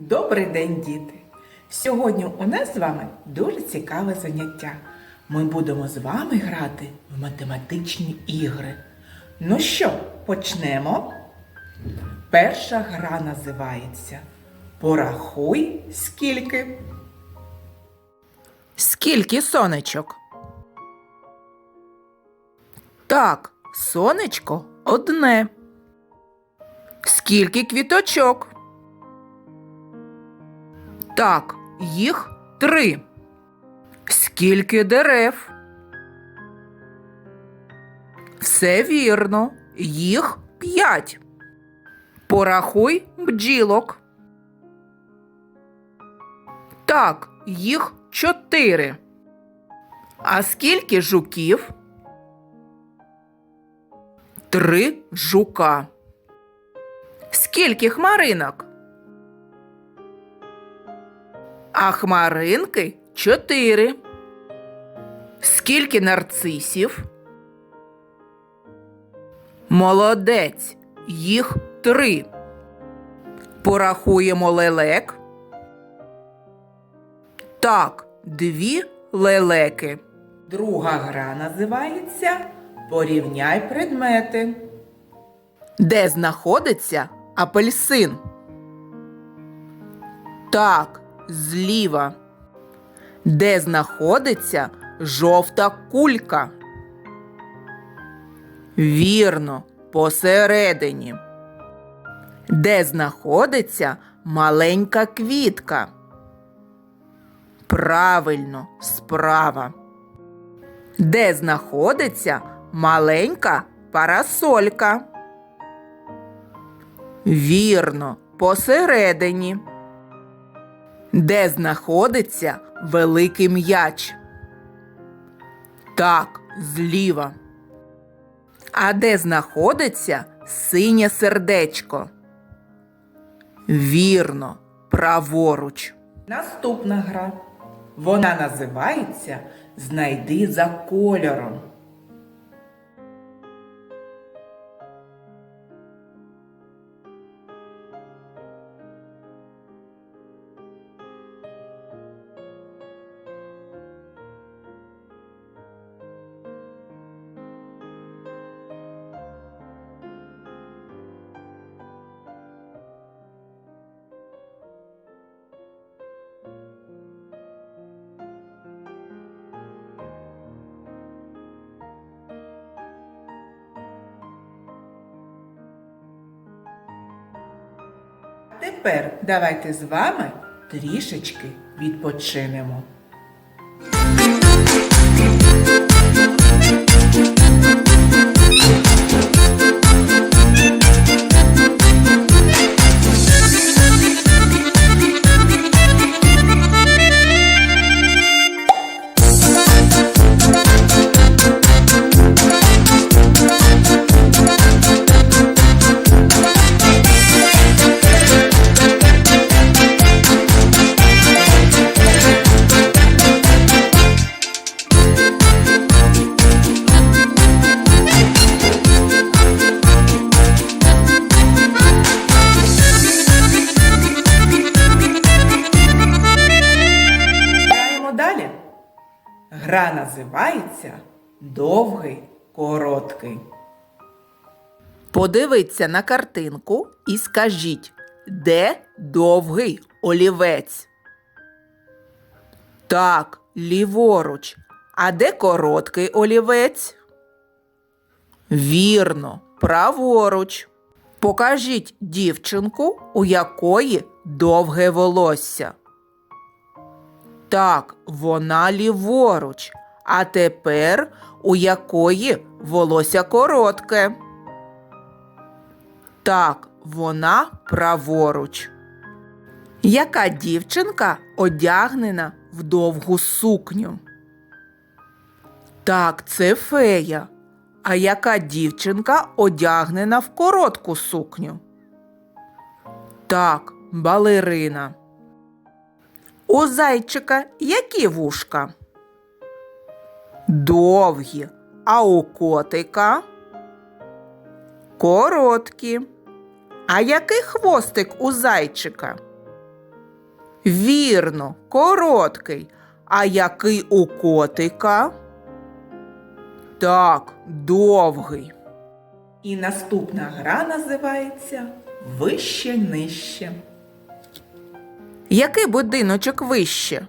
Добрий день, діти! Сьогодні у нас з вами дуже цікаве заняття. Ми будемо з вами грати в математичні ігри. Ну що, почнемо? Перша гра називається Порахуй скільки. Скільки сонечок? Так, сонечко одне. Скільки квіточок? Так, їх три. Скільки дерев? Все вірно, їх п'ять. Порахуй бджілок. Так, їх чотири. А скільки жуків? Три жука. Скільки хмаринок? А хмаринки чотири. Скільки нарцисів? Молодець. Їх три. Порахуємо лелек. Так, дві лелеки. Друга гра називається Порівняй предмети. Де знаходиться апельсин? Так, зліва. Де знаходиться жовта кулька? Вірно, посередині. Де знаходиться маленька квітка? Правильно, справа. Де знаходиться маленька парасолька? Вірно, посередині. Де знаходиться великий м'яч? Так, зліва. А де знаходиться синє сердечко? Вірно, праворуч. Наступна гра. Вона називається Знайди за кольором. Тепер давайте з вами трішечки відпочинемо. Гра називається Довгий короткий. Подивіться на картинку і скажіть, де довгий олівець? Так, ліворуч. А де короткий олівець? Вірно, праворуч. Покажіть дівчинку, у якої довге волосся. Так, вона ліворуч. А тепер у якої волосся коротке. Так, вона праворуч. Яка дівчинка одягнена в довгу сукню? Так, це фея. А яка дівчинка одягнена в коротку сукню? Так, балерина. У зайчика які вушка? Довгі, а у котика короткі. А який хвостик у зайчика? Вірно, короткий. А який у котика? Так, довгий. І наступна гра називається Вище нижче. Який будиночок вище?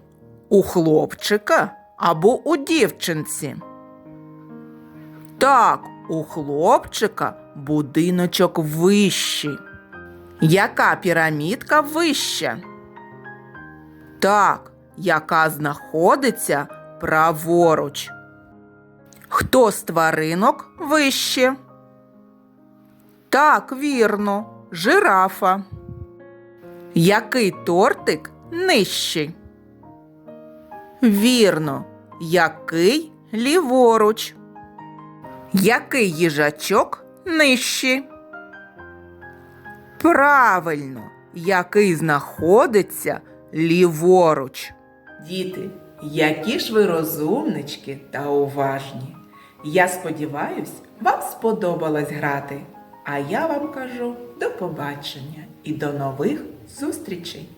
У хлопчика або у дівчинці? Так, у хлопчика будиночок вищий. Яка пірамідка вища? Так, яка знаходиться праворуч. Хто з тваринок вище? Так, вірно, жирафа. Який тортик нижчий? Вірно, який ліворуч? Який їжачок нижчий? Правильно, який знаходиться ліворуч. Діти, які ж ви розумнички та уважні. Я сподіваюсь, вам сподобалось грати. А я вам кажу до побачення і до нових зустрічей!